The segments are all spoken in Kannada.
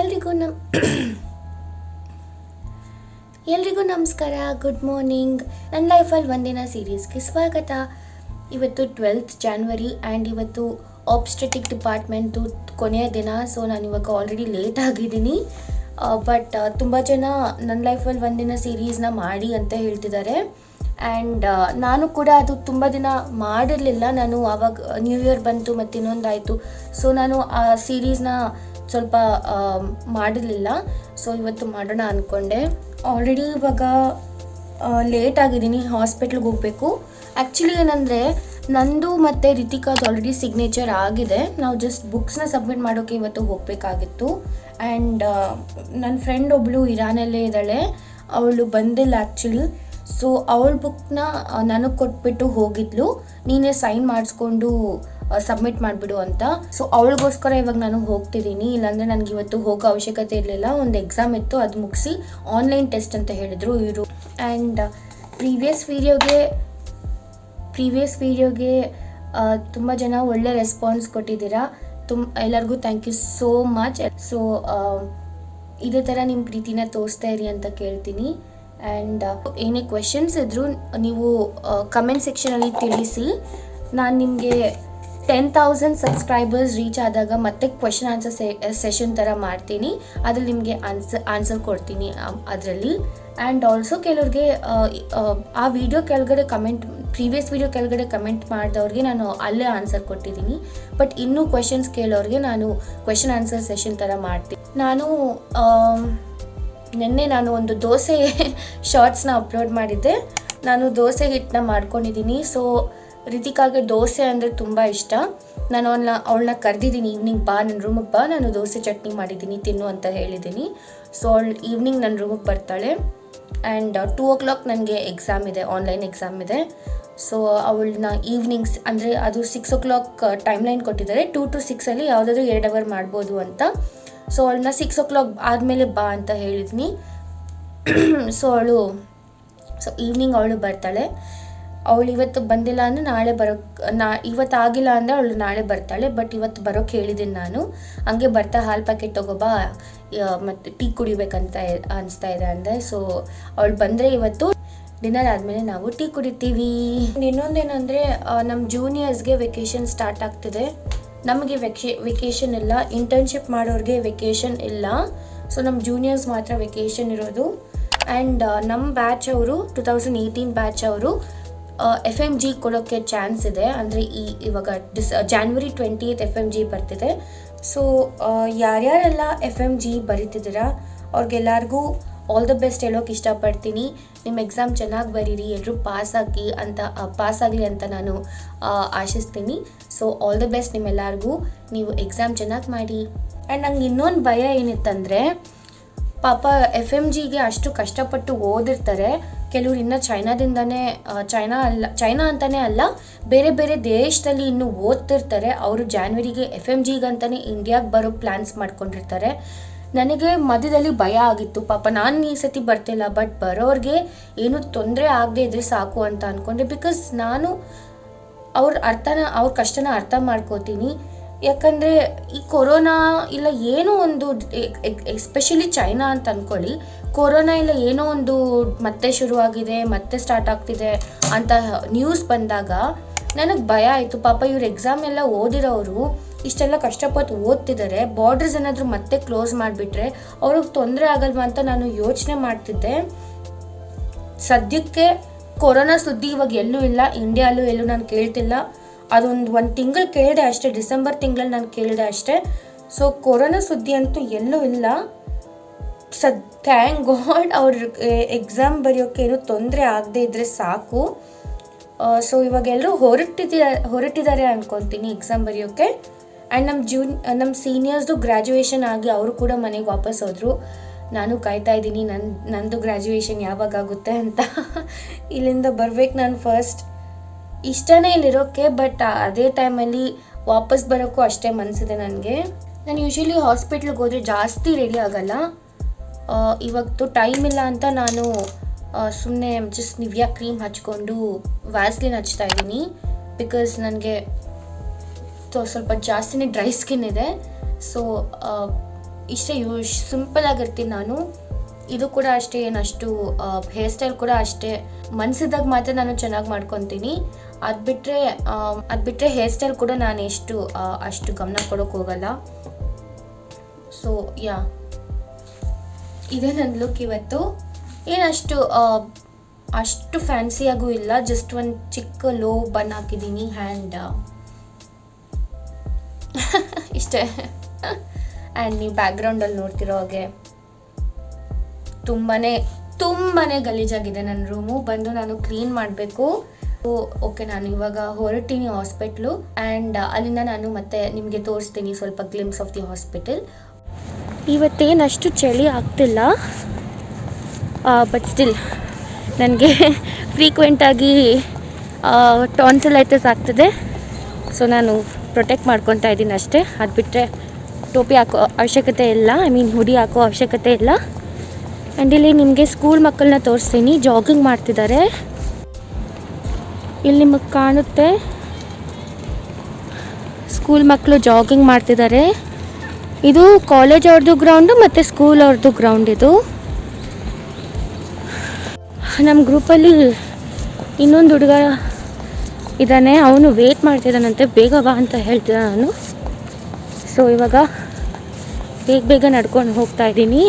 ಎಲ್ರಿಗೂ ನಮ್ ಎಲ್ರಿಗೂ ನಮಸ್ಕಾರ ಗುಡ್ ಮಾರ್ನಿಂಗ್ ನನ್ನ ಲೈಫಲ್ಲಿ ಒಂದಿನ ಸೀರೀಸ್ಗೆ ಸ್ವಾಗತ. ಇವತ್ತು ಟ್ವೆಲ್ತ್ ಜಾನ್ವರಿ ಆ್ಯಂಡ್ ಇವತ್ತು ಆಬ್ಸ್ಟೆಟಿಕ್ ಡಿಪಾರ್ಟ್ಮೆಂಟು ಕೊನೆಯ ದಿನ ಸೊ ನಾನು ಇವಾಗ ಆಲ್ರೆಡಿ ಲೇಟ್ ಆಗಿದ್ದೀನಿ. ಬಟ್ ತುಂಬ ಜನ ನನ್ನ ಲೈಫಲ್ಲಿ ಒಂದಿನ ಸೀರೀಸ್ನ ಮಾಡಿ ಅಂತ ಹೇಳ್ತಿದ್ದಾರೆ ಆ್ಯಂಡ್ ನಾನು ಕೂಡ ಅದು ತುಂಬ ದಿನ ಮಾಡಿರಲಿಲ್ಲ. ನಾನು ಆವಾಗ ನ್ಯೂ ಇಯರ್ ಬಂತು ಮತ್ತು ಇನ್ನೊಂದಾಯಿತು. ಸೊ ನಾನು ಆ ಸೀರೀಸ್ನ ಸ್ವಲ್ಪ ಮಾಡಿರಲಿಲ್ಲ. ಸೊ ಇವತ್ತು ಮಾಡೋಣ ಅಂದ್ಕೊಂಡೆ ಆಲ್ರೆಡಿ ಇವಾಗ ಲೇಟ್ ಆಗಿದ್ದೀನಿ. ಹಾಸ್ಪಿಟ್ಲಿಗೆ ಹೋಗಬೇಕು. ಆ್ಯಕ್ಚುಲಿ ಏನಂದರೆ, ನಂದು ಮತ್ತು ರಿತಿಕಾದು ಆಲ್ರೆಡಿ ಸಿಗ್ನೇಚರ್ ಆಗಿದೆ. ನಾವು ಜಸ್ಟ್ ಬುಕ್ಸ್ನ ಸಬ್ಮಿಟ್ ಮಾಡೋಕ್ಕೆ ಇವತ್ತು ಹೋಗಬೇಕಾಗಿತ್ತು. ಆ್ಯಂಡ್ ನನ್ನ ಫ್ರೆಂಡ್ ಒಬ್ಬಳು ಇರಾನಲ್ಲೇ ಇದ್ದಾಳೆ. ಅವಳು ಬಂದಿಲ್ಲ ಆ್ಯಕ್ಚುಲಿ ಸೊ ಅವಳ ಬುಕ್ನ ನನಗೆ ಕೊಟ್ಬಿಟ್ಟು ಹೋಗಿದ್ಲು. ನೀನೇ ಸೈನ್ ಮಾಡಿಸ್ಕೊಂಡು ಸಬ್ಮಿಟ್ ಮಾಡಿಬಿಡು ಅಂತ. ಸೊ ಅವಳಿಗೋಸ್ಕರ ಇವಾಗ ನಾನು ಹೋಗ್ತಿದ್ದೀನಿ. ಇಲ್ಲಾಂದರೆ ನನಗೆ ಇವತ್ತು ಹೋಗೋ ಅವಶ್ಯಕತೆ ಇರಲಿಲ್ಲ. ಒಂದು ಎಕ್ಸಾಮ್ ಇತ್ತು, ಅದು ಮುಗಿಸಿ ಆನ್ಲೈನ್ ಟೆಸ್ಟ್ ಅಂತ ಹೇಳಿದರು ಇವರು. ಆ್ಯಂಡ್ ಪ್ರೀವಿಯಸ್ ವೀಡಿಯೋಗೆ ಪ್ರೀವಿಯಸ್ ವೀಡಿಯೋಗೆ ತುಂಬ ಜನ ಒಳ್ಳೆ ರೆಸ್ಪಾನ್ಸ್ ಕೊಟ್ಟಿದ್ದೀರಾ. ತುಂಬ ಎಲ್ಲರಿಗೂ thank you so much so ಇದೇ ಥರ ನಿಮ್ಮ ಪ್ರೀತಿನ ತೋರಿಸ್ತಾ ಇರಿ ಅಂತ ಕೇಳ್ತೀನಿ. ಆ್ಯಂಡ್ ಏನೇ ಕ್ವೆಶನ್ಸ್ ಇದ್ದರೂ ನೀವು ಕಮೆಂಟ್ ಸೆಕ್ಷನಲ್ಲಿ ತಿಳಿಸಿ. ನಾನು ನಿಮಗೆ ಟೆನ್ ತೌಸಂಡ್ ಸಬ್ಸ್ಕ್ರೈಬರ್ಸ್ ರೀಚ್ ಆದಾಗ ಮತ್ತೆ ಕ್ವೆಶನ್ ಆನ್ಸರ್ ಸೆಷನ್ ಥರ ಮಾಡ್ತೀನಿ. ಅದ್ರಲ್ಲಿ ನಿಮಗೆ ಆನ್ಸರ್ ಆನ್ಸರ್ ಕೊಡ್ತೀನಿ ಅದರಲ್ಲಿ. ಆ್ಯಂಡ್ ಆಲ್ಸೋ ಕೆಲವ್ರಿಗೆ ಆ, ವಿಡಿಯೋ ಕೆಳಗಡೆ ಕಮೆಂಟ್ ಪ್ರೀವಿಯಸ್ ವಿಡಿಯೋ ಕೆಳಗಡೆ ಕಮೆಂಟ್ ಮಾಡಿದವ್ರಿಗೆ ನಾನು ಅಲ್ಲೇ ಆನ್ಸರ್ ಕೊಟ್ಟಿದ್ದೀನಿ. ಬಟ್ ಇನ್ನೂ ಕ್ವೆಶನ್ಸ್ ಕೇಳೋರಿಗೆ ನಾನು ಕ್ವೆಶನ್ ಆನ್ಸರ್ ಸೆಷನ್ ಥರ ಮಾಡ್ತೀನಿ. ನಾನು ನಿನ್ನೆ ನಾನು ಒಂದು ದೋಸೆ ಶಾರ್ಟ್ಸ್ನ ಅಪ್ಲೋಡ್ ಮಾಡಿದ್ದೆ. ನಾನು ದೋಸೆ ಹಿಟ್ಟನ್ನ ಮಾಡ್ಕೊಂಡಿದ್ದೀನಿ. ಸೊ ರೀತಿಕಾಗೆ ದೋಸೆ ಅಂದರೆ ತುಂಬ ಇಷ್ಟ. ನಾನು ಅವಳನ್ನ ಅವಳನ್ನ ಕರೆದಿದ್ದೀನಿ. ಈವ್ನಿಂಗ್ ಬಾ ನನ್ನ ರೂಮಿಗೆ ಬಾ. ನಾನು ದೋಸೆ ಚಟ್ನಿ ಮಾಡಿದ್ದೀನಿ ತಿನ್ನು ಅಂತ ಹೇಳಿದ್ದೀನಿ. ಸೊ ಅವಳು ಈವ್ನಿಂಗ್ ನನ್ನ ರೂಮಿಗೆ ಬರ್ತಾಳೆ. ಆ್ಯಂಡ್ ಟೂ ಓ ಕ್ಲಾಕ್ ನನಗೆ ಎಕ್ಸಾಮ್ ಇದೆ ಆನ್ಲೈನ್ ಎಕ್ಸಾಮ್ ಇದೆ. ಸೊ ಅವಳನ್ನ ಈವ್ನಿಂಗ್ಸ್ ಅಂದರೆ ಅದು six o'clock time line ಕೊಟ್ಟಿದ್ದಾರೆ ಟೂ ಟು ಸಿಕ್ಸಲ್ಲಿ ಯಾವುದಾದ್ರೂ ಎರಡು ಅವರ್ ಮಾಡ್ಬೋದು ಅಂತ. ಸೊ ಅವಳನ್ನ ಸಿಕ್ಸ್ ಓ ಕ್ಲಾಕ್ ಆದಮೇಲೆ ಬಾ ಅಂತ ಹೇಳಿದ್ನಿ. ಸೊ ಅವಳು ಸೊ ಈವ್ನಿಂಗ್ ಅವಳು ಬರ್ತಾಳೆ. ಅವಳು ಇವತ್ತು ಬಂದಿಲ್ಲ ಅಂದರೆ ನಾಳೆ ಬರೋಕ್ಕೆ ನಾ, ಇವತ್ತು ಆಗಿಲ್ಲ ಅಂದರೆ ಅವಳು ನಾಳೆ ಬರ್ತಾಳೆ ಬಟ್ ಇವತ್ತು ಬರೋಕ್ಕೆ ಹೇಳಿದ್ದೀನಿ ನಾನು. ಹಂಗೆ ಬರ್ತಾ ಹಾಲು ಪ್ಯಾಕೆಟ್ ತಗೋಬಾ ಮತ್ತು ಟೀ ಕುಡಿಬೇಕಂತ ಅನಿಸ್ತಾ ಇದೆ ಅಂದರೆ ಸೊ ಅವಳು ಬಂದರೆ ಇವತ್ತು ಡಿನ್ನರ್ ಆದಮೇಲೆ ನಾವು ಟೀ ಕುಡಿತೀವಿ. ಇನ್ನೊಂದೇನೆಂದರೆ ನಮ್ಮ ಜೂನಿಯರ್ಸ್ಗೆ ವೆಕೇಷನ್ ಸ್ಟಾರ್ಟ್ ಆಗ್ತಿದೆ. ನಮಗೆ ವೆಕೇ ವೆಕೇಷನ್ ಇಲ್ಲ ಇಂಟರ್ನ್ಶಿಪ್ ಮಾಡೋರಿಗೆ ವೆಕೇಷನ್ ಇಲ್ಲ. ಸೊ ನಮ್ಮ ಜೂನಿಯರ್ಸ್ ಮಾತ್ರ ವೆಕೇಷನ್ ಇರೋದು. ಆ್ಯಂಡ್ ನಮ್ಮ ಬ್ಯಾಚ್ ಅವರು ಟು ತೌಸಂಡ್ ಏಯ್ಟೀನ್ ಬ್ಯಾಚ್ ಅವರು ಎಫ್ ಎಂ ಜಿ ಕೊಡೋಕ್ಕೆ ಚಾನ್ಸ್ ಇದೆ. ಅಂದರೆ ಈ ಇವಾಗ this January twenty eight F M G ಬರ್ತಿದೆ. ಸೊ ಯಾರ್ಯಾರೆಲ್ಲ ಎಫ್ ಎಂ ಜಿ ಬರಿತಿದ್ದೀರಾ, ಅವ್ರಿಗೆಲ್ಲರಿಗೂ ಆಲ್ ದ ಬೆಸ್ಟ್ ಹೇಳೋಕೆ ಇಷ್ಟಪಡ್ತೀನಿ. ನಿಮ್ಮ ಎಕ್ಸಾಮ್ ಚೆನ್ನಾಗಿ ಬರೀರಿ ಎಲ್ಲರೂ ಪಾಸ್ ಆಗಿ ಅಂತ ಪಾಸ್ ಆಗಲಿ ಅಂತ ನಾನು ಆಶಿಸ್ತೀನಿ. ಸೊ ಆಲ್ ದ ಬೆಸ್ಟ್ ನಿಮ್ಮೆಲ್ಲರಿಗೂ. ನೀವು ಎಕ್ಸಾಮ್ ಚೆನ್ನಾಗಿ ಮಾಡಿ. ಆ್ಯಂಡ್ ನಂಗೆ ಇನ್ನೊಂದು ಭಯ ಏನಿತ್ತಂದರೆ, ಪಾಪ ಎಫ್ ಎಂ ಜಿಗೆ ಅಷ್ಟು ಕಷ್ಟಪಟ್ಟು ಓದಿರ್ತಾರೆ. ಕೆಲವ್ರು ಇನ್ನೂ ಚೈನಾದಿಂದನೇ ಚೈನಾ ಅಲ್ಲ, ಚೈನಾ ಅಂತಲೇ ಅಲ್ಲ, ಬೇರೆ ಬೇರೆ ದೇಶದಲ್ಲಿ ಇನ್ನು ಓದ್ತಿರ್ತಾರೆ. ಅವರು ಜಾನ್ವರಿಗೆ ಎಫ್ ಎಂ ಜಿಗಂತಲೇ ಇಂಡಿಯಾಗೆ ಬರೋ ಪ್ಲ್ಯಾನ್ಸ್ ಮಾಡ್ಕೊಂಡಿರ್ತಾರೆ. ನನಗೆ ಮಧ್ಯದಲ್ಲಿ ಭಯ ಆಗಿತ್ತು. ಪಾಪ ನಾನು ಈ ಸತಿ ಬರ್ತಿಲ್ಲ, ಬಟ್ ಬರೋರಿಗೆ ಏನು ತೊಂದರೆ ಆಗದೆ ಇದ್ರೆ ಸಾಕು ಅಂತ ಅಂದ್ಕೊಂಡೆ ಬಿಕಾಸ್ ನಾನು ಅವ್ರ ಅರ್ಥನ, ಅವ್ರ ಕಷ್ಟನ ಅರ್ಥ ಮಾಡ್ಕೋತೀನಿ. ಯಾಕಂದರೆ ಈ ಕೊರೋನಾ ಇಲ್ಲ ಏನೋ ಒಂದು ಎಸ್ಪೆಷಲಿ ಚೈನಾ ಅಂತ ಅಂದ್ಕೊಳ್ಳಿ ಕೊರೋನಾ ಇಲ್ಲ ಏನೋ ಒಂದು ಮತ್ತೆ ಶುರುವಾಗಿದೆ, ಮತ್ತೆ ಸ್ಟಾರ್ಟ್ ಆಗ್ತಿದೆ ಅಂತ ನ್ಯೂಸ್ ಬಂದಾಗ ನನಗೆ ಭಯ ಆಯಿತು. ಪಾಪ ಇವ್ರು ಎಕ್ಸಾಮ್ ಎಲ್ಲ ಓದಿರೋರು ಇಷ್ಟೆಲ್ಲ ಕಷ್ಟಪಟ್ಟು ಓದ್ತಿದ್ದಾರೆ ಬಾರ್ಡರ್ಸ್ ಏನಾದರೂ ಮತ್ತೆ ಕ್ಲೋಸ್ ಮಾಡಿಬಿಟ್ರೆ ಅವ್ರಿಗೆ ತೊಂದರೆ ಆಗಲ್ವಾ ಅಂತ ನಾನು ಯೋಚನೆ ಮಾಡ್ತಿದ್ದೆ. ಸದ್ಯಕ್ಕೆ ಕೊರೋನಾ ಸುದ್ದಿ ಇವಾಗ ಎಲ್ಲೂ ಇಲ್ಲ ಇಂಡಿಯಾಲೂ ಎಲ್ಲೂ ನಾನು ಕೇಳ್ತಿಲ್ಲ. ಅದೊಂದು ಒಂದು ತಿಂಗಳು ಕೇಳಿದೆ ಅಷ್ಟೇ, ಡಿಸೆಂಬರ್ ತಿಂಗಳಲ್ಲಿ ನಾನು ಕೇಳಿದೆ ಅಷ್ಟೇ. ಸೊ ಕೊರೋನಾ ಸುದ್ದಿ ಅಂತೂ ಎಲ್ಲೂ ಇಲ್ಲ. ಸದ್ ಥ್ಯಾಂಕ್ ಗಾಡ್ ಅವ್ರ ಎಕ್ಸಾಮ್ ಬರೆಯೋಕ್ಕೆ ಏನು ತೊಂದರೆ ಆಗದೆ ಇದ್ದರೆ ಸಾಕು. ಸೊ ಇವಾಗ ಎಲ್ಲರೂ ಹೊರಟಿದ್ದಾರೆ ಹೊರಟಿದ್ದಾರೆ ಅನ್ಕೊತೀನಿ ಎಕ್ಸಾಮ್ ಬರೆಯೋಕ್ಕೆ ಆ್ಯಂಡ್ ನಮ್ಮ ಜೂನ್ ನಮ್ಮ ಸೀನಿಯರ್ಸ್ದು ಗ್ರ್ಯಾಜುಯೇಷನ್ ಆಗಿ ಅವರು ಕೂಡ ಮನೆಗೆ ವಾಪಸ್ ಹೋದರು. ನಾನು ಕಾಯ್ತಾ ಇದ್ದೀನಿ ನನ್ನ ನಂದು ಗ್ರ್ಯಾಜುಯೇಷನ್ ಯಾವಾಗ ಆಗುತ್ತೆ ಅಂತ. ಇಲ್ಲಿಂದ ಬರ್ಬೇಕು ನಾನು ಫಸ್ಟ್ ಇಷ್ಟನೇ ಇಲ್ಲಿರೋಕ್ಕೆ ಬಟ್ ಅದೇ ಟೈಮಲ್ಲಿ ವಾಪಸ್ ಬರೋಕ್ಕೂ ಅಷ್ಟೇ ಮನಸ್ಸಿದೆ ನನಗೆ. ನಾನು ಯೂಶ್ವಲಿ ಹಾಸ್ಪಿಟ್ಲಿಗೆ ಹೋದರೆ ಜಾಸ್ತಿ ರೆಡಿ ಆಗಲ್ಲ. ಇವತ್ತು ಟೈಮ್ ಇಲ್ಲ ಅಂತ ನಾನು ಸುಮ್ಮನೆ ಜಸ್ಟ್ ನಿವ್ಯಾ ಕ್ರೀಮ್ ಹಚ್ಕೊಂಡು ವ್ಯಾಸ್ಲಿನ್ ಹಚ್ತಾ ಇದ್ದೀನಿ. ಬಿಕಾಸ್ ನನಗೆ ಸ್ವಲ್ಪ ಜಾಸ್ತಿನೇ ಡ್ರೈ ಸ್ಕಿನ್ ಇದೆ. ಸೊ ಇಷ್ಟೇ ಯೂಶ್ ಸಿಂಪಲ್ ಆಗಿರ್ತೀನಿ ನಾನು. ಇದು ಕೂಡ ಅಷ್ಟೇ, ಏನಷ್ಟು ಹೇರ್ ಸ್ಟೈಲ್ ಕೂಡ ಅಷ್ಟೇ. ಮನ್ಸಿದ್ದಾಗ ಮಾತ್ರ ನಾನು ಚೆನ್ನಾಗಿ ಮಾಡ್ಕೊತೀನಿ. ಅದು ಬಿಟ್ಟರೆ ಹೇರ್ ಸ್ಟೈಲ್ ಕೂಡ ನಾನು ಎಷ್ಟು ಅಷ್ಟು ಗಮನ ಕೊಡೋಕೆ ಹೋಗಲ್ಲ. ಸೊ ಯಾ ಇದೇ ನನ್ನ ಲುಕ್ ಇವತ್ತು. ಏನಷ್ಟು ಅಷ್ಟು ಫ್ಯಾನ್ಸಿಯಾಗೂ ಇಲ್ಲ. ಜಸ್ಟ್ ಒಂದು ಚಿಕ್ಕ ಲೋ ಬನ್ ಹಾಕಿದ್ದೀನಿ ಹ್ಯಾಂಡ್ ಇಷ್ಟೇ. ಆ್ಯಂಡ್ ನೀವು ಬ್ಯಾಕ್ಗ್ರೌಂಡಲ್ಲಿ ನೋಡ್ತಿರೋ ಹಾಗೆ ತುಂಬಾ ತುಂಬಾ ಗಲೀಜಾಗಿದೆ ನನ್ನ ರೂಮು ಬಂದು ನಾನು ಕ್ಲೀನ್ ಮಾಡಬೇಕು. ಓಕೆ ನಾನು ಇವಾಗ ಹೊರಟೀನಿ ಹಾಸ್ಪಿಟ್ಲು. ಆ್ಯಂಡ್ ಅಲ್ಲಿಂದ ನಾನು ಮತ್ತೆ ನಿಮಗೆ ತೋರಿಸ್ತೀನಿ ಸ್ವಲ್ಪ ಗ್ಲಿಮ್ಸ್ ಆಫ್ ದಿ ಹಾಸ್ಪಿಟಲ್ ಇವತ್ತೇನು ಅಷ್ಟು ಚಳಿ ಆಗ್ತಿಲ್ಲ. ಬಟ್ ಸ್ಟಿಲ್ ನನಗೆ ಫ್ರೀಕ್ವೆಂಟಾಗಿ ಟಾನ್ಸಲೈಟಸ್ ಆಗ್ತದೆ. ಸೊ ನಾನು ಪ್ರೊಟೆಕ್ಟ್ ಮಾಡ್ಕೊತಾ ಇದ್ದೀನಿ ಅಷ್ಟೇ. ಅದು ಬಿಟ್ಟರೆ ಟೋಪಿ ಹಾಕೋ ಅವಶ್ಯಕತೆ ಇಲ್ಲ. ಐ ಮೀನ್ ಹುಡಿ ಹಾಕೋ ಅವಶ್ಯಕತೆ ಇಲ್ಲ. ಆ್ಯಂಡ್ ಇಲ್ಲಿ ನಿಮಗೆ ಸ್ಕೂಲ್ ಮಕ್ಕಳನ್ನ ತೋರಿಸ್ತೀನಿ. ಜಾಗಿಂಗ್ ಮಾಡ್ತಿದ್ದಾರೆ. ಇಲ್ಲಿ ನಿಮಗೆ ಕಾಣುತ್ತೆ. ಸ್ಕೂಲ್ ಮಕ್ಕಳು ಜಾಗಿಂಗ್ ಮಾಡ್ತಿದ್ದಾರೆ. ಇದು ಕಾಲೇಜ್ ಅವ್ರದ್ದು ಗ್ರೌಂಡು ಮತ್ತು ಸ್ಕೂಲ್ ಅವ್ರದ್ದು ಗ್ರೌಂಡ್ ಇದು. ನಮ್ಮ ಗ್ರೂಪಲ್ಲಿ ಇನ್ನೊಂದು ಹುಡುಗ ಇದ್ದಾನೆ ಅವನು ವೇಟ್ ಮಾಡ್ತಿದ್ದಾನಂತೆ ಬೇಗ ಬಾ ಅಂತ ಹೇಳ್ತಿದ್ದ ನಾನು ಸೊ ಇವಾಗ ಬೇಗ ಬೇಗ ನಡ್ಕೊಂಡು ಹೋಗ್ತಾ ಇದ್ದೀನಿ.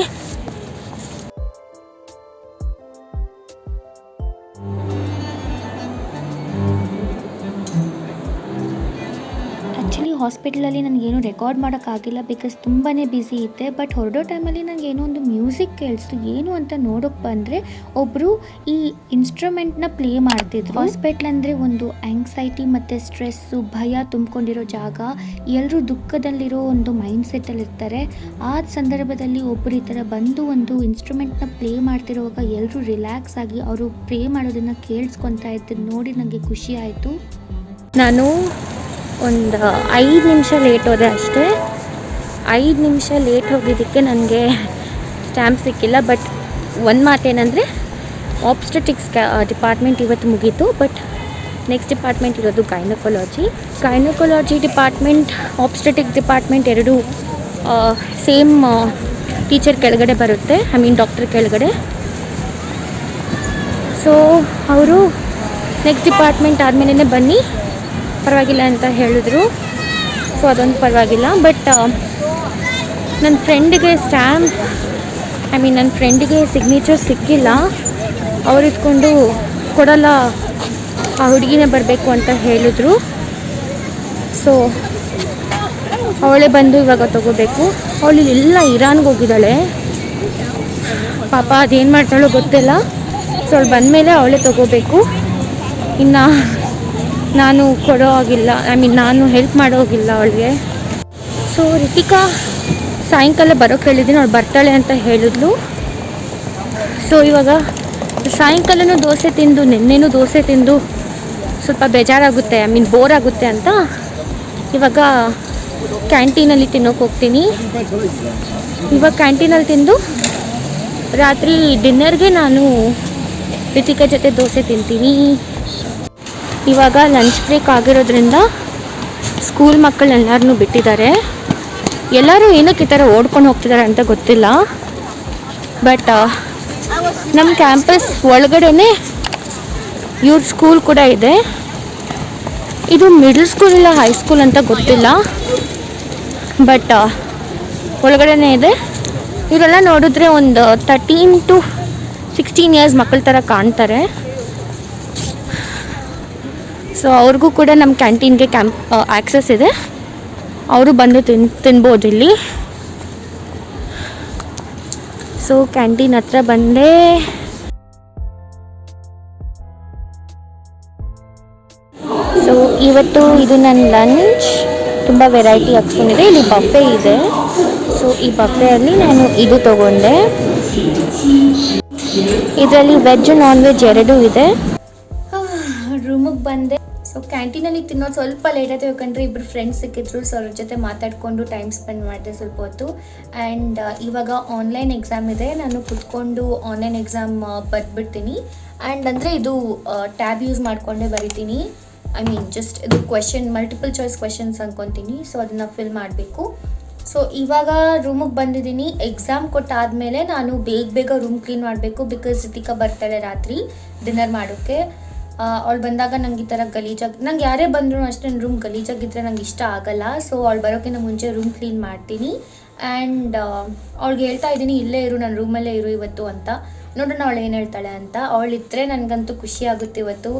ಹಾಸ್ಪಿಟಲಲ್ಲಿ ನನಗೇನು ರೆಕಾರ್ಡ್ ಮಾಡೋಕ್ಕಾಗಿಲ್ಲ ಬಿಕಾಸ್ ತುಂಬಾ ಬ್ಯುಸಿ ಇದ್ದೆ. ಬಟ್ ಹೊರಡೋ ಟೈಮಲ್ಲಿ ನನಗೆ ಏನೋ ಒಂದು ಮ್ಯೂಸಿಕ್ ಕೇಳಿಸ್ತು. ಏನು ಅಂತ ನೋಡೋಕೆ ಬಂದರೆ ಒಬ್ಬರು ಈ ಇನ್ಸ್ಟ್ರೂಮೆಂಟ್ನ ಪ್ಲೇ ಮಾಡ್ತಿದ್ರು. ಹಾಸ್ಪಿಟ್ಲ್ ಅಂದರೆ ಒಂದು ಆಂಗ್ಸೈಟಿ ಮತ್ತು ಸ್ಟ್ರೆಸ್ಸು ಭಯ ತುಂಬಿಕೊಂಡಿರೋ ಜಾಗ ಎಲ್ಲರೂ ದುಃಖದಲ್ಲಿರೋ ಒಂದು ಮೈಂಡ್ ಸೆಟ್ಟಲ್ಲಿ ಇರ್ತಾರೆ. ಆ ಸಂದರ್ಭದಲ್ಲಿ ಒಬ್ಬರು ಈ ಥರ ಬಂದು ಒಂದು ಇನ್ಸ್ಟ್ರೂಮೆಂಟ್ನ ಪ್ಲೇ ಮಾಡ್ತಿರುವಾಗ ಎಲ್ಲರೂ ರಿಲ್ಯಾಕ್ಸ್ ಆಗಿ ಅವರು ಪ್ಲೇ ಮಾಡೋದನ್ನು ಕೇಳಿಸ್ಕೊತಾ ಇದ್ದು ನೋಡಿ ನನಗೆ ಖುಷಿ ಆಯಿತು. ನಾನು ಒಂದು ಐದು ನಿಮಿಷ ಲೇಟ್ ಹೋದೆ ಅಷ್ಟೇ. ಐದು ನಿಮಿಷ ಲೇಟ್ ಹೋಗಿದ್ದಕ್ಕೆ ನನಗೆ ಸ್ಟ್ಯಾಂಪ್ ಸಿಕ್ಕಿಲ್ಲ ಬಟ್ ಒಂದು ಮಾತೇನೆಂದರೆ ಆಬ್ಸ್ಟೆಟಿಕ್ಸ್ ಡಿಪಾರ್ಟ್ಮೆಂಟ್ ಇವತ್ತು ಮುಗೀತು ಬಟ್ ನೆಕ್ಸ್ಟ್ ಡಿಪಾರ್ಟ್ಮೆಂಟ್ ಇರೋದು gynaecology gynaecology department obstetric department ಎರಡು ಸೇಮ್ ಟೀಚರ್ ಕೆಳಗಡೆ ಬರುತ್ತೆ ಐ ಮೀನ್ ಡಾಕ್ಟರ್ ಕೆಳಗಡೆ. ಸೊ ಅವರು ನೆಕ್ಸ್ಟ್ ಡಿಪಾರ್ಟ್ಮೆಂಟ್ ಆದಮೇಲೆ ಬನ್ನಿ. ಪರವಾಗಿಲ್ಲ ಅಂತ ಹೇಳಿದ್ರು. ಸೊ ಅದೊಂದು ಪರವಾಗಿಲ್ಲ. ಬಟ್ ನನ್ನ ಫ್ರೆಂಡಿಗೆ ಸ್ಟ್ಯಾಂಪ್ ಐ ಮೀನ್ ನನ್ನ ಫ್ರೆಂಡಿಗೆ ಸಿಗ್ನೇಚರ್ ಸಿಕ್ಕಿಲ್ಲ. ಅವ್ರು ಇದ್ಕೊಂಡು ಕೊಡಲ್ಲ, ಆ ಹುಡುಗಿನೇ ಬರಬೇಕು ಅಂತ ಹೇಳಿದ್ರು. ಸೊ ಅವಳೇ ಬಂದು ಇವಾಗ ತಗೋಬೇಕು. ಅವಳು ಎಲ್ಲ ಇರಾನ್ಗೆ ಹೋಗಿದ್ದಾಳೆ. ಪಾಪ ಅದೇನು ಮಾಡ್ತಾಳೋ ಗೊತ್ತಿಲ್ಲ. ಸೊ ಅವಳು ಬಂದಮೇಲೆ ಅವಳೇ ತಗೋಬೇಕು. ಇನ್ನು ನಾನು ಕೊಡೋ ಹಾಗಿಲ್ಲ. ಐ ಮೀನ್ ನಾನು ಹೆಲ್ಪ್ ಮಾಡೋ ಹೋಗಿಲ್ಲ ಅವಳಿಗೆ. ಸೊ ರಿತಿಕಾ ಸಾಯಂಕಾಲ ಬರೋಕ್ಕೆ ಹೇಳಿದ್ದೀನಿ ಅವಳು ಬರ್ತಾಳೆ ಅಂತ ಹೇಳಿದ್ಲು. ಸೊ ಇವಾಗ ಸಾಯಂಕಾಲನೂ ದೋಸೆ ತಿಂದು, ನಿನ್ನೆನೂ ದೋಸೆ ತಿಂದು ಸ್ವಲ್ಪ ಬೇಜಾರಾಗುತ್ತೆ ಐ ಮೀನ್ ಬೋರ್ ಆಗುತ್ತೆ ಅಂತ ಇವಾಗ ಕ್ಯಾಂಟೀನಲ್ಲಿ ತಿನ್ನೋಕೆ ಹೋಗ್ತೀನಿ. ಇವಾಗ ಕ್ಯಾಂಟೀನಲ್ಲಿ ತಿಂದು ರಾತ್ರಿ ಡಿನ್ನರ್ಗೆ ನಾನು ರಿತಿಕಾ ಜೊತೆ ದೋಸೆ ತಿಂತೀನಿ. ಇವಾಗ ಲಂಚ್ ಬ್ರೇಕ್ ಆಗಿರೋದ್ರಿಂದ ಸ್ಕೂಲ್ ಮಕ್ಕಳನ್ನೆಲ್ಲರನ್ನೂ ಬಿಟ್ಟಿದ್ದಾರೆ. ಎಲ್ಲರೂ ಏನಕ್ಕೆ ಈ ಥರ ಓಡ್ಕೊಂಡು ಹೋಗ್ತಿದ್ದಾರೆ ಅಂತ ಗೊತ್ತಿಲ್ಲ. ಬಟ್ ನಮ್ಮ ಕ್ಯಾಂಪಸ್ ಒಳಗಡೆ ಇವ್ರ ಸ್ಕೂಲ್ ಕೂಡ ಇದೆ. ಇದು ಮಿಡಲ್ ಸ್ಕೂಲ್ ಇಲ್ಲ ಹೈಸ್ಕೂಲ್ ಅಂತ ಗೊತ್ತಿಲ್ಲ. ಬಟ್ ಒಳಗಡೆ ಇದೆ. ಇವರೆಲ್ಲ ನೋಡಿದ್ರೆ ಒಂದು ತರ್ಟೀನ್ ಟು ಸಿಕ್ಸ್ಟೀನ್ ಇಯರ್ಸ್ ಮಕ್ಕಳ ಥರ ಕಾಣ್ತಾರೆ. ಸೊ ಅವ್ರಿಗೂ ಕೂಡ ನಮ್ಮ ಕ್ಯಾಂಟೀನ್ಗೆ ಕ್ಯಾಂಪ್ ಆ್ಯಕ್ಸಸ್ ಇದೆ. ಅವರು ಬಂದು ತಿನ್, ತಿನ್ಬೋದು ಇಲ್ಲಿ. ಸೊ ಕ್ಯಾಂಟೀನ್ ಹತ್ರ ಬಂದೆ ಸೊ ಇವತ್ತು ಇದು ನನ್ನ ಲಂಚ್ ತುಂಬ ವೆರೈಟಿ ಹಾಕ್ಸ್ಕೊಂಡಿದೆ ಇಲ್ಲಿ ಬಫೆ ಇದೆ. ಸೊ ಈ ಬಫೆಯಲ್ಲಿ ನಾನು ಇದು ತಗೊಂಡೆ. ಇದರಲ್ಲಿ ವೆಜ್ ನಾನ್ ವೆಜ್ ಎರಡೂ ಇದೆ. ರೂಮಿಗೆ ಬಂದೆ. ಸೊ ಕ್ಯಾಂಟೀನಲ್ಲಿ ತಿನ್ನೋದು ಸ್ವಲ್ಪ ಲೇಟ್ ಆಯ್ತು. ಯಾಕಂದರೆ ಇಬ್ಬರು ಫ್ರೆಂಡ್ಸ್ ಸಿಕ್ಕಿದ್ರು. ಸೊ ಅವ್ರ ಜೊತೆ ಮಾತಾಡಿಕೊಂಡು ಟೈಮ್ ಸ್ಪೆಂಡ್ ಮಾಡಿದೆ ಸ್ವಲ್ಪ ಹೊತ್ತು. ಆ್ಯಂಡ್ ಇವಾಗ ಆನ್ಲೈನ್ ಎಕ್ಸಾಮ್ ಇದೆ. ನಾನು ಕುತ್ಕೊಂಡು ಆನ್ಲೈನ್ ಎಕ್ಸಾಮ್ ಬರೆದ್ಬಿಡ್ತೀನಿ. ಆ್ಯಂಡ್ ಅಂದರೆ ಇದು ಟ್ಯಾಬ್ ಯೂಸ್ ಮಾಡಿಕೊಂಡೇ ಬರಿತೀನಿ. ಐ ಮೀನ್ ಜಸ್ಟ್ ಇದು ಕ್ವೆಶನ್ ಮಲ್ಟಿಪಲ್ ಚಾಯ್ಸ್ ಕ್ವೆಶನ್ಸ್ ಅಂದ್ಕೊತೀನಿ ಸೊ ಅದನ್ನು ಫಿಲ್ ಮಾಡಬೇಕು. ಸೊ ಇವಾಗ ರೂಮಿಗೆ ಬಂದಿದ್ದೀನಿ. ಎಕ್ಸಾಮ್ ಕೊಟ್ಟಾದಮೇಲೆ ನಾನು ಬೇಗ ಬೇಗ ರೂಮ್ ಕ್ಲೀನ್ ಮಾಡಬೇಕು. ಬಿಕಾಸ್ ರಿತಿಕಾ ಬರ್ತಾಳೆ ರಾತ್ರಿ ಡಿನ್ನರ್ ಮಾಡೋಕ್ಕೆ ಅವಳು ಬಂದಾಗ ನಂಗೆ ಈ ಥರ ಗಲೀಜಾಗಿ ನಂಗೆ ಯಾರೇ ಬಂದರೂ ಅಷ್ಟೇ ನನ್ನ ರೂಮ್ ಗಲೀಜಾಗಿದ್ದರೆ ನಂಗೆ ಇಷ್ಟ ಆಗಲ್ಲ. ಸೊ ಅವಳು ಬರೋಕ್ಕಿಂತ ಮುಂಚೆ ರೂಮ್ ಕ್ಲೀನ್ ಮಾಡ್ತೀನಿ. ಆ್ಯಂಡ್ ಅವಳಿಗೆ ಹೇಳ್ತಾ ಇದ್ದೀನಿ, ಇಲ್ಲೇ ಇರು ನನ್ನ ರೂಮಲ್ಲೇ ಇರು ಇವತ್ತು ಅಂತ. ನೋಡೋಣ ಅವಳು ಏನು ಹೇಳ್ತಾಳೆ ಅಂತ. ಅವಳಿದ್ರೆ ನನಗಂತೂ ಖುಷಿ ಆಗುತ್ತೆ ಇವತ್ತು.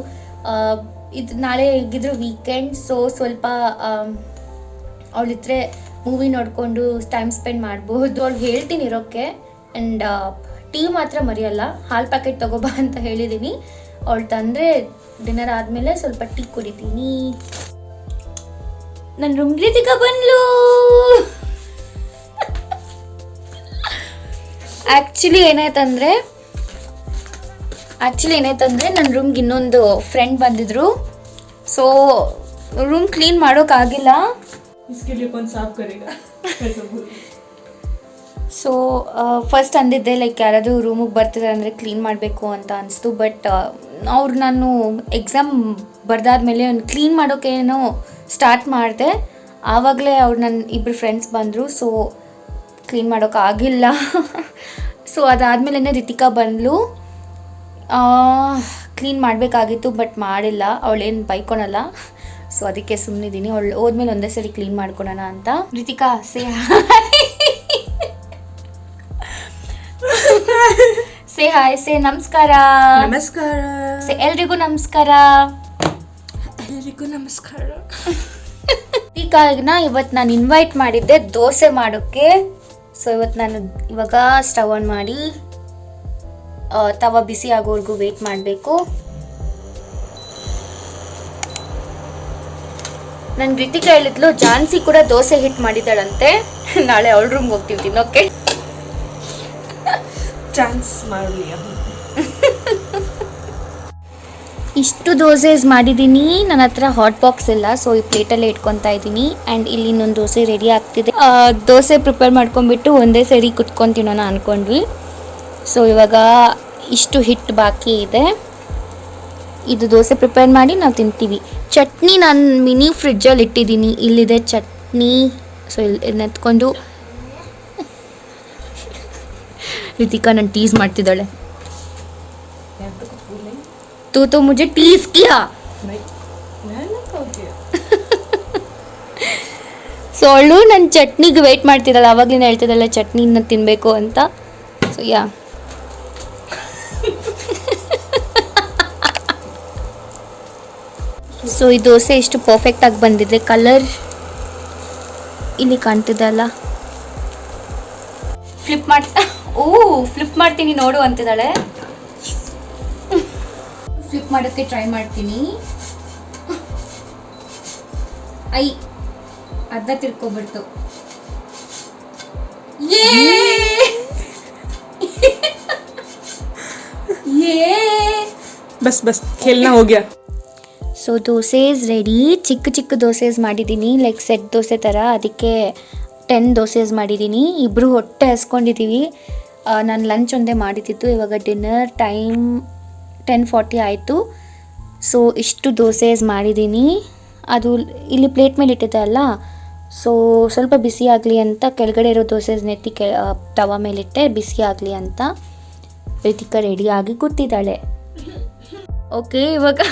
ಇದು ನಾಳೆ ಹೇಗಿದ್ರು ವೀಕೆಂಡ್ ಸೊ ಸ್ವಲ್ಪ ಅವಳಿದ್ರೆ ಮೂವಿ ನೋಡಿಕೊಂಡು ಟೈಮ್ ಸ್ಪೆಂಡ್ ಮಾಡ್ಬೋದು. ಅವ್ಳಿಗೆ ಹೇಳ್ತೀನಿ ಇರೋಕ್ಕೆ. ಆ್ಯಂಡ್ ಟೀ ಮಾತ್ರ ಮರೆಯಲ್ಲ. ಹಾಲು ಪ್ಯಾಕೆಟ್ ತಗೋಬಾ ಅಂತ ಹೇಳಿದ್ದೀನಿ ಅವಳು ತಂದರೆ ಡಿನ್ನರ್ ಆದಮೇಲೆ ಸ್ವಲ್ಪ ಟೀ ಕುಡಿತೀನಿ. ನನ್ನ ರೂಮ್ ರೀತಿಕ ಬಂದ್ಲು ಆ್ಯಕ್ಚುಲಿ ಏನಾಯ್ತಂದರೆ ಆ್ಯಕ್ಚುಲಿ ಏನಾಯ್ತಂದರೆ ನನ್ನ ರೂಮ್ಗೆ ಇನ್ನೊಂದು ಫ್ರೆಂಡ್ ಬಂದಿದ್ರು. ಸೊ ರೂಮ್ ಕ್ಲೀನ್ ಮಾಡೋಕ್ಕಾಗಿಲ್ಲ ಸೊ ಫಸ್ಟ್ ಅಂದಿದ್ದೆ ಲೈಕ್ ಯಾರಾದರೂ ರೂಮಿಗೆ ಬರ್ತಿದ್ದಾರೆ ಅಂದರೆ ಕ್ಲೀನ್ ಮಾಡಬೇಕು ಅಂತ ಅನಿಸ್ತು ಬಟ್ ಅವ್ರು ನಾನು ಎಕ್ಸಾಮ್ ಬರೆದಾದ್ಮೇಲೆ ಒಂದು ಕ್ಲೀನ್ ಮಾಡೋಕ್ಕೇನೋ ಸ್ಟಾರ್ಟ್ ಮಾಡಿದೆ. ಆವಾಗಲೇ ಅವ್ರು ನನ್ನ ಇಬ್ಬರು ಫ್ರೆಂಡ್ಸ್ ಬಂದರು ಸೊ ಕ್ಲೀನ್ ಮಾಡೋಕ್ಕಾಗಿಲ್ಲ ಸೊ ಅದಾದಮೇಲೆ ರಿತಿಕಾ ಬಂದಳು ಕ್ಲೀನ್ ಮಾಡಬೇಕಾಗಿತ್ತು ಬಟ್ ಮಾಡಿಲ್ಲ. ಅವಳೇನು ಬೈಕೊಳಲ್ಲ. ಸೊ ಅದಕ್ಕೆ ಸುಮ್ಮನಿದ್ದೀನಿ ಅವಳು ಹೋದ್ಮೇಲೆ ಒಂದೇ ಸರಿ ಕ್ಲೀನ್ ಮಾಡ್ಕೊಳೋಣ ಅಂತ. ರಿತಿಕಾ ಸೇ ಸೇ ಹಾಯ್ ಸೇ ನಮಸ್ಕಾರ ನಮಸ್ಕಾರ. ಸೇ ಎಲ್ರಿಗೂ ನಮಸ್ಕಾರ. ಎಲ್ರಿಗೂ ನಮಸ್ಕಾರ. ರಿತಿಕಾನ ಇವತ್ತು ನಾನು ಇನ್ವೈಟ್ ಮಾಡಿದ್ದೆ ದೋಸೆ ಮಾಡೋಕ್ಕೆ. ಸೊ ಇವತ್ತು ನಾನು ಇವಾಗ ಸ್ಟವ್ ಆನ್ ಮಾಡಿ ತವ ಬಿಸಿ ಆಗೋವರೆಗೂ ವೇಟ್ ಮಾಡಬೇಕು. ನನ್ನ ರಿತಿಕಾ ಹೇಳಿದ್ಲು ಜಾನ್ಸಿ ಕೂಡ ದೋಸೆ ಹಿಟ್ ಮಾಡಿದ್ದಾಳಂತೆ. ನಾಳೆ ಅವಳ ರೂಮ್ಗೆ ಹೋಗ್ತೀವಿ ತಿನ್ನೋಕ್ಕೆ. ಚಾನ್ಸ್ ಮಾಡಲಿ ಇಷ್ಟು ದೋಸೆಸ್ ಮಾಡಿದ್ದೀನಿ ನನ್ನ ಹತ್ರ ಹಾಟ್ ಬಾಕ್ಸ್ ಇಲ್ಲ ಸೊ ಈ ಪ್ಲೇಟಲ್ಲೇ ಇಟ್ಕೊತಾ ಇದ್ದೀನಿ ಆ್ಯಂಡ್ ಇಲ್ಲಿ ಇನ್ನೊಂದು ದೋಸೆ ರೆಡಿ ಆಗ್ತಿದೆ. ದೋಸೆ ಪ್ರಿಪೇರ್ ಮಾಡ್ಕೊಂಡ್ಬಿಟ್ಟು ಒಂದೇ ಸರಿ ಕುತ್ಕೊಂಡು ತಿನ್ನೋಣ ಅಂದ್ಕೊಂಡ್ವಿ ಸೊ ಇವಾಗ ಇಷ್ಟು ಹಿಟ್ಟು ಬಾಕಿ ಇದೆ. ಇದು ದೋಸೆ ಪ್ರಿಪೇರ್ ಮಾಡಿ ನಾವು ತಿಂತೀವಿ. ಚಟ್ನಿ ನಾನು ಮಿನಿ ಫ್ರಿಡ್ಜಲ್ಲಿ ಇಟ್ಟಿದ್ದೀನಿ ಇಲ್ಲಿದೆ ಚಟ್ನಿ. ಸೊ ಇಲ್ಲಿ ಎತ್ಕೊಂಡು ರಿತಿಕಾ ನಾನು ಟೀಸ್ ಮಾಡ್ತಿದ್ದಾಳೆ तू तो मुझे टीज किया ಸೊ ಅವಳು ನನ್ನ ಚಟ್ನಿಗೆ ವೆಯ್ಟ್ ಮಾಡ್ತಿದ್ದಾಳೆ ಅವಾಗಲಿಂದ ಹೇಳ್ತಿದ್ದಾಳೆ ಚಟ್ನಿನ ತಿನ್ನಬೇಕು ಅಂತ ಸೊ ಯಾ ಸೊ ಈ ದೋಸೆ ಎಷ್ಟು ಪರ್ಫೆಕ್ಟಾಗಿ ಬಂದಿದೆ ಕಲರ್ ಇಲ್ಲಿ ಕಾಣ್ತಿದೆ ಅಲ್ಲ ಫ್ಲಿಪ್ ಮಾಡ್ ಓ ಫ್ಲಿಪ್ ಮಾಡ್ತೀನಿ ನೋಡು ಅಂತಿದ್ದಾಳೆ. ಫ್ಲಿಪ್ ಮಾಡೋಕ್ಕೆ ಟ್ರೈ ಮಾಡ್ತೀನಿ. ಐ ಅರ್ಧ ತಿಳ್ಕೊಬಿಡ್ತು ಬಸ್ ಬಸ್ ಎಲ್ಲ ಹೋಗ್ಯ? ಸೊ ದೋಸೆಸ್ ರೆಡಿ ಚಿಕ್ಕ ಚಿಕ್ಕ ದೋಸೆಸ್ ಮಾಡಿದ್ದೀನಿ ಲೈಕ್ ಸೆಟ್ ದೋಸೆ ಥರ ಅದಕ್ಕೆ ಟೆನ್ ದೋಸೆಸ್ ಮಾಡಿದ್ದೀನಿ. ಇಬ್ಬರು ಹೊಟ್ಟೆ ಹಸ್ಕೊಂಡಿದ್ದೀವಿ ನಾನು ಲಂಚ್ ಒಂದೇ ಮಾಡಿದ್ದಿತ್ತು ಇವಾಗ ಡಿನ್ನರ್ ಟೈಮ್ ಟೆನ್ ಫಾರ್ಟಿ ಆಯಿತು. ಸೊ ಇಷ್ಟು ದೋಸೆಸ್ ಮಾಡಿದ್ದೀನಿ ಅದು ಇಲ್ಲಿ ಪ್ಲೇಟ್ ಮೇಲೆ ಇಟ್ಟಿದೆ ಅಲ್ಲ? ಸೊ ಸ್ವಲ್ಪ ಬಿಸಿ ಆಗಲಿ ಅಂತ ಕೆಳಗಡೆ ಇರೋ ದೋಸೆಸ್ ನೆತ್ತಿ ಕೆ ತವಾ ಮೇಲಿಟ್ಟೆ ಬಿಸಿ ಆಗಲಿ ಅಂತ ರಿತಿಕಾ ರೆಡಿಯಾಗಿ ಕೂತಿದ್ದಾಳೆ. ಓಕೆ ಇವಾಗ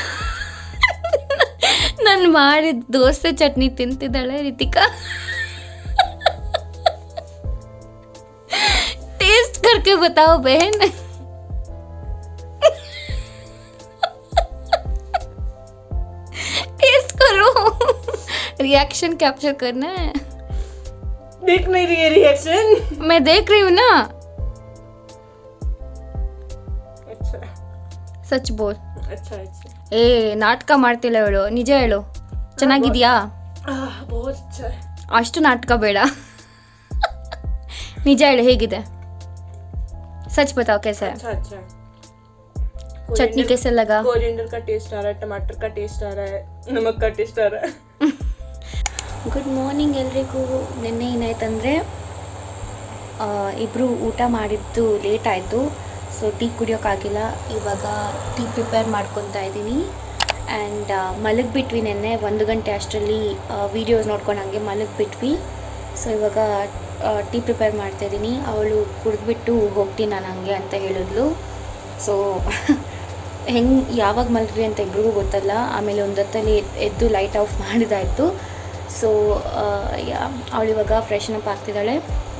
ನಾನು ಮಾಡಿದ ದೋಸೆ ಚಟ್ನಿ ತಿಂತಿದ್ದಾಳೆ ರಿತಿಕಾ. करके बताओ बहन टेस्ट करो रिएक्शन कैप्चर करना है देख नहीं रही है रिएक्शन मैं देख रही हूँ ना अच्छा ಸಚ್ ಬೋಲ್ अच्छा अच्छा ಏ ನಾಟಕ ಮಾಡ್ತಿಲ್ಲ ಹೇಳು ನಿಜ ಹೇಳು ಚೆನ್ನಾಗಿದ್ಯಾ आह, बहुत अच्छा है ಅಷ್ಟು ನಾಟಕ ಬೇಡ ನಿಜ ಹೇಳು ಹೇಗಿದೆ ಸಚ್ ಬತಾವ್ कैसा है अच्छा अच्छा चटनी कैसे लगा कोरिएंडर का टेस्ट आ रहा है टमाटर का टेस्ट आ रहा है नमक का टेस्ट आ रहा है ಗುಡ್ ಮಾರ್ನಿಂಗ್ ಎಲ್ರಿಗೂ ನಿನ್ನೆ ಏನಾಯ್ತಂದರೆ ಇಬ್ಬರು ಊಟ ಮಾಡಿದ್ದು ಲೇಟ್ ಆಯಿತು ಸೊ ಟೀ ಕುಡಿಯೋಕ್ಕಾಗಿಲ್ಲ ಇವಾಗ ಟೀ ಪ್ರಿಪೇರ್ ಮಾಡ್ಕೊತಾ ಇದ್ದೀನಿ ಆ್ಯಂಡ್ ಮಲಗಿಬಿಟ್ವಿ ನೆನ್ನೆ ಒಂದು ಗಂಟೆ ಅಷ್ಟರಲ್ಲಿ ವೀಡಿಯೋಸ್ ನೋಡ್ಕೊಂಡು ಹಂಗೆ ಮಲಗಿಬಿಟ್ವಿ ಸೊ ಇವಾಗ ಟೀ ಪ್ರಿಪೇರ್ ಮಾಡ್ತಾಯಿದ್ದೀನಿ ಅವಳು ಕುಡಿದ್ಬಿಟ್ಟು ಹೋಗ್ತೀನಿ ನಾನು ಹಂಗೆ ಅಂತ ಹೇಳಿದ್ಲು. ಸೊ ಹೆಂಗೆ, ಯಾವಾಗ ಮಲಗ್ರಿ ಅಂತ ಇಬ್ರಿಗೂ ಗೊತ್ತಲ್ಲ. ಆಮೇಲೆ ಒಂದೊತ್ತಲ್ಲಿ ಎದ್ದು ಲೈಟ್ ಆಫ್ ಮಾಡಿದಾಯಿತು. ಸೊ ಅವಳು ಇವಾಗ ಫ್ರೆಶನ್ ಅಪ್ ಆಗ್ತಿದ್ದಾಳೆ.